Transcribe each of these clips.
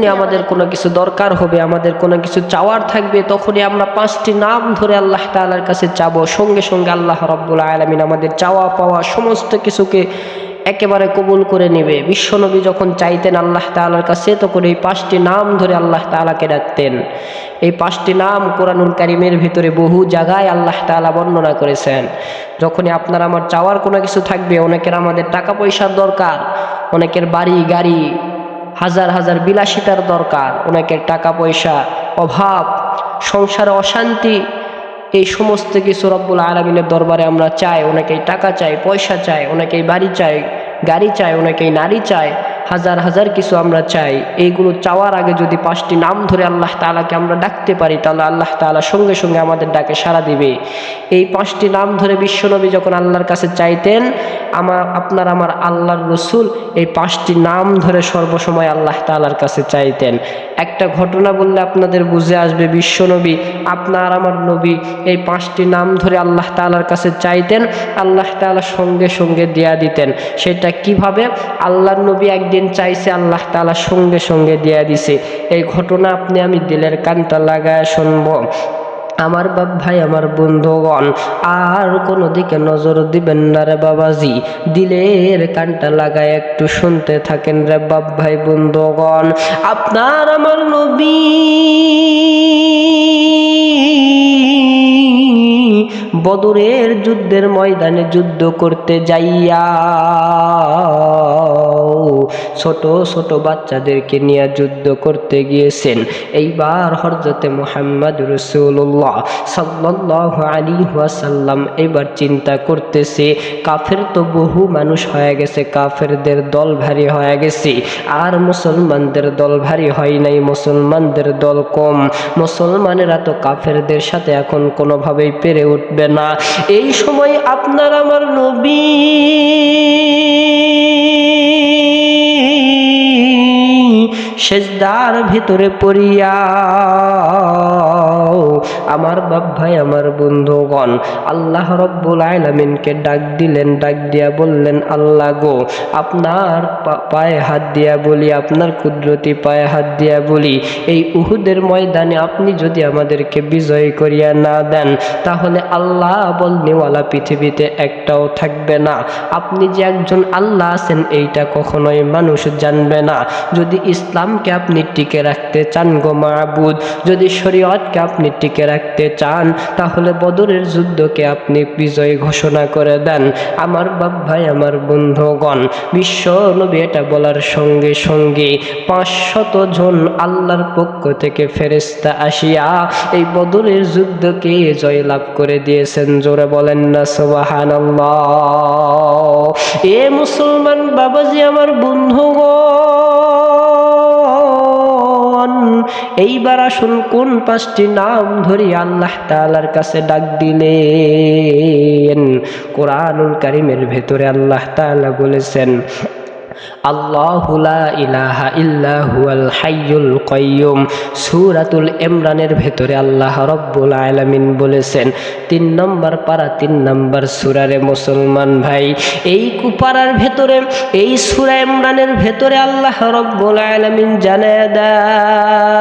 যখনই আমাদের কোনো কিছু দরকার হবে, আমাদের কোনো কিছু চাওয়ার থাকবে, তখনই আমরা পাঁচটি নাম ধরে আল্লাহ তালার কাছে চাবো। সঙ্গে সঙ্গে আল্লাহ রব্বুল আলমিন আমাদের চাওয়া পাওয়া সমস্ত কিছুকে একেবারে কবুল করে নেবে। বিশ্বনবী যখন চাইতেন আল্লাহ তালার কাছে, তখন এই পাঁচটি নাম ধরে আল্লাহ তাআলাকে ডাকতেন। এই পাঁচটি নাম কোরআনুল কারিমের ভিতরে বহু জায়গায় আল্লাহ তাআলা বর্ণনা করেছেন। যখনই আপনার আমার চাওয়ার কোনো কিছু থাকবে, অনেকের আমাদের টাকা পয়সার দরকার, অনেকের বাড়ি, গাড়ি হাজার হাজার বিলাসিতার দরকার। ওনাকে টাকা পয়সা অভাব, সংসারে অশান্তি, এই সমস্ত কিছু রব্বুল আলমিনের দরবারে আমরা চাই। ওনাকে টাকা চাই, পয়সা চাই, ওনাকে বাড়ি চাই, গাড়ি চাই, ওনাকে নারী চায় হাজার হাজার কিছু আমরা চাই। এইগুলো চাওয়ার আগে যদি পাঁচটি নাম ধরে আল্লাহ তালাকে আমরা ডাকতে পারি, তাহলে আল্লাহ তালা সঙ্গে সঙ্গে আমাদের ডাকে সাড়া দিবে। এই পাঁচটি নাম ধরে বিশ্বনবী যখন আল্লাহর কাছে চাইতেন আমার আপনার আমার আল্লাহর রসুল এই পাঁচটি নাম ধরে সর্বসময় আল্লাহ তালার কাছে চাইতেন। একটা ঘটনা বললে আপনাদের বুঝে আসবে বিশ্বনবী আপনার আমার নবী এই পাঁচটি নাম ধরে আল্লাহ তালার কাছে চাইতেন, আল্লাহ তালা সঙ্গে সঙ্গে দেয়া দিতেন। সেটা কীভাবে? আল্লাহর নবী একদিন চাইছে আল্লাহ তালা সঙ্গে সঙ্গে দেয়া দিছে। এই ঘটনা আপনি আমি দিলের কানটা লাগায় শুনব। আমার বাপ ভাই, আমার বন্ধুগণ, আর কোনো দিকে নজর দিবেন না রে বাবাজি। দিলের কানটা লাগায় একটু শুনতে থাকেন রে বাপ ভাই, বন্ধুগণ। আপনার আমার নবী বদরের যুদ্ধের ময়দানে যুদ্ধ করতে যাইয়া ছোট ছোট বাচ্চাদেরকে নিয়ে যুদ্ধ করতে গিয়েছেন। এইবার হরজতে মোহাম্মদ রসুল্লাহ সাল্লাহ আলী ওয়াসাল্লাম এবার চিন্তা করতেছে, কাফের তো বহু মানুষ হয়ে গেছে, কাফেরদের দল ভারী হয়ে গেছে। আর মুসলমানদের দল ভারী হয় নাই, মুসলমানদের দল কম। মুসলমানেরা তো কাফেরদের সাথে এখন কোনোভাবেই পেরে উঠবে না। এই সময় আপনার আমার নবী সেজদার ভিতরে পড়িয়া আমার বাপ ভাই, আমার বন্ধুগণ, আল্লাহ রব্বুল আলামিনকে ডাক দিলেন, ডাক দিয়া বললেন, আল্লাহ গো, আপনার পায়ে হাত দিয়া বলি, আপনার কুদরতি পায়ে হাত দিয়া বলি, এই উহুদের ময়দানে আপনি যদি আমাদেরকে বিজয় করিয়া না দেন, তাহলে আল্লাহ বলনিওয়ালা পৃথিবীতে একটাও থাকবে না। আপনি যে একজন আল্লাহ আছেন, এইটা কখনোই মানুষ জানবে না। যদি ইসলামকে আপনি টিকে রাখতে চান গো মাহবুদ যদি শরীয়তকে আপনি টিকে রাখতে চান, তাহলে বদরের যুদ্ধকে আপনি বিজয় ঘোষণা করে দেন। আমার বাপ ভাই, আমার বন্ধুগণ, বিশ্ব নবী এটা বলার সঙ্গে সঙ্গে পাঁচশত জন আল্লাহর পক্ষ থেকে ফেরেস্তা আসিয়া এই বদরের যুদ্ধকে জয়লাভ করে দিয়েছেন। জোরে বলেন না সোবাহান এ মুসলমান বাবাজি, আমার বন্ধুগণ এইবার আসুন কোন পাঁচটি নাম ধরি আল্লাহ তাআলার কাছে ডাক দিলেন। কোরআনুল কারিমের ভেতরে আল্লাহ তাআলা বলেছেন আল্লাহুলা ইলাহা ইল্লা হুয়াল হাইয়ুল কাইয়ুম। সূরাতুল ইমরানের ভেতরে আল্লাহ রব্বুল আলামিন বলেছেন, তিন নম্বর পারা তিন নম্বর সূরারে মুসলমান ভাই। এই কুপারার ভেতরে, এই সূরা ইমরানের ভেতরে আল্লাহ রব্বুল আলামিন জানায় দেয়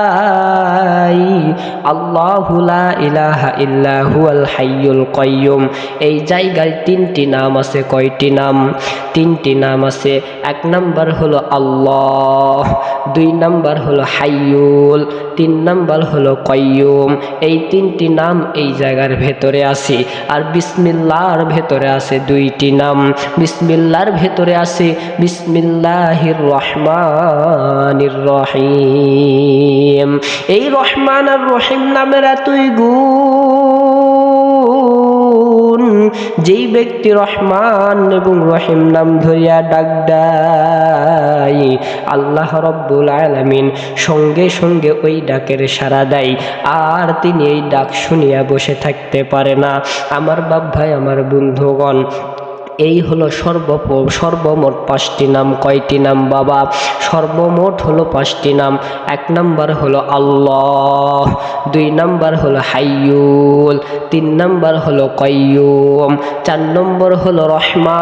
আল্লাহু লা ইলাহা ইল্লা হুয়াল হাইয়ুল কাইয়ুম। এই জায়গায় তিনটি নাম আছে, কয়টি নাম? তিনটি নাম আছে। এক নাম্বার হলো আল্লাহ, দুই নাম্বার হলো হাইয়ুল তিন নাম্বার হলো কয়ুম এই তিনটি নাম এই জায়গার ভেতরে আছে। আর বিসমিল্লাহর ভেতরে আছে দুইটি নাম। বিসমিল্লাহর ভেতরে আছে বিসমিল্লাহির রহমানির রহিম। এই রহমান আর রহিম নামের এতই গুণ, যেই ব্যক্তি রহমান এবং রহিম নাম ধরিয়া ডাক আল্লাহ রব্বুল আলামিন সঙ্গে সঙ্গে ওই ডাকের সাড়া দেয়। আর তিনি এই ডাক শুনিয়া বসে থাকতে পারে না। আমার বাপ ভাই, আমার বন্ধুগণ, এই হলো সর্বপ সর্বমোট পাঁচটি নাম। কয়টি নাম বাবা? সর্বমোট হলো পাঁচটি নাম। এক নাম্বার হলো আল্লাহ। দুই নম্বর হলো হাইয়ুল, তিন নম্বর হলো কয়ুম চার নম্বর হলো রহমান,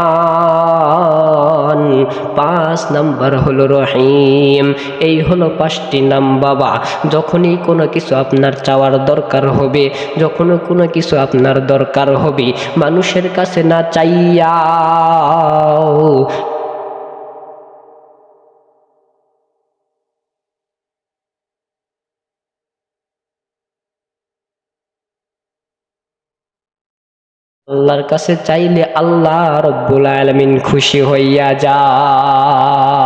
পাঁচ নম্বর হলো রহিম। এই হলো পাঁচটি নাম বাবা, যখনই কোনো কিছু আপনার চাওয়ার দরকার হবে, যখনই কোনো কিছু আপনার দরকার হবে, মানুষের কাছে না চাইয়া আল্লাহর কাছে চাইলে আল্লাহ রব্বুল আলমিন খুশি হইয়া যায়।